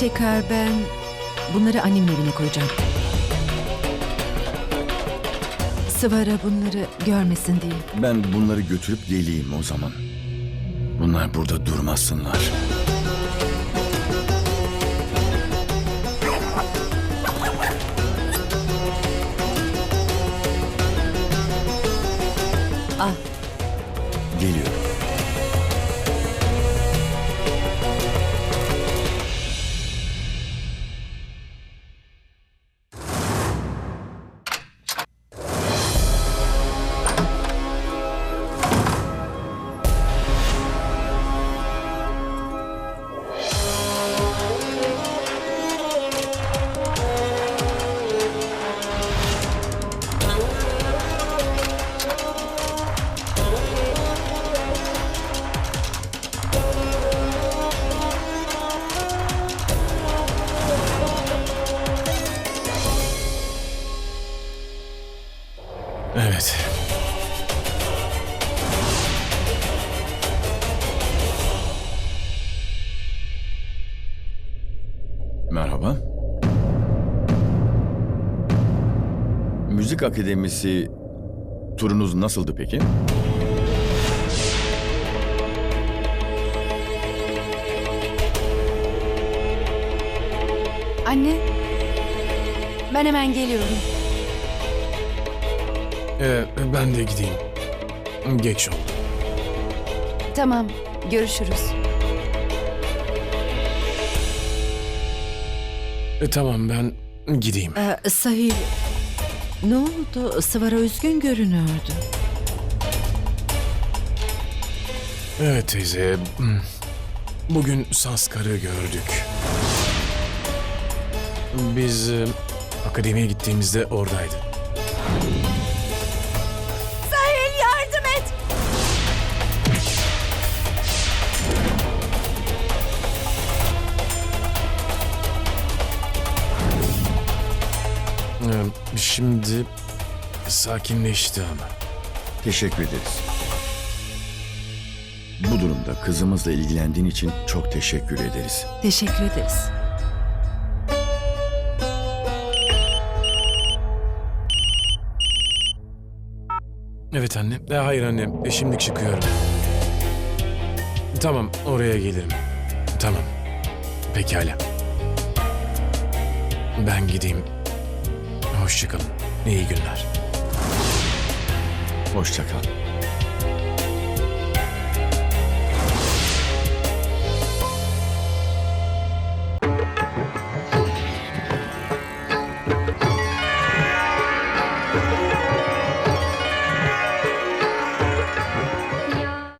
Şeker ben bunları annemin evine koyacağım. Sıvara bunları görmesin diye. Ben bunları götürüp geleyim o zaman. Bunlar burada durmasınlar. Al. Geliyorum. Evet. Merhaba. Müzik Akademisi turunuz nasıldı peki? Anne. Ben hemen geliyorum. Ee, ben de gideyim. Geç oldu. Tamam. Görüşürüz. E, tamam ben gideyim. Ee, Sahil. Ne oldu? Sıvara üzgün görünüyordu. Evet teyze. Bugün Saskar'ı gördük. Biz e, akademiye gittiğimizde oradaydı. Şimdi sakinleşti ama. Teşekkür ederiz. Bu durumda kızımızla ilgilendiğin için çok teşekkür ederiz. Teşekkür ederiz. Evet anne. E, hayır anne. E, şimdi çıkıyorum. Tamam oraya gelirim. Tamam. Pekala. Ben gideyim. Hoşçakalın. İyi günler. Hoşça kal.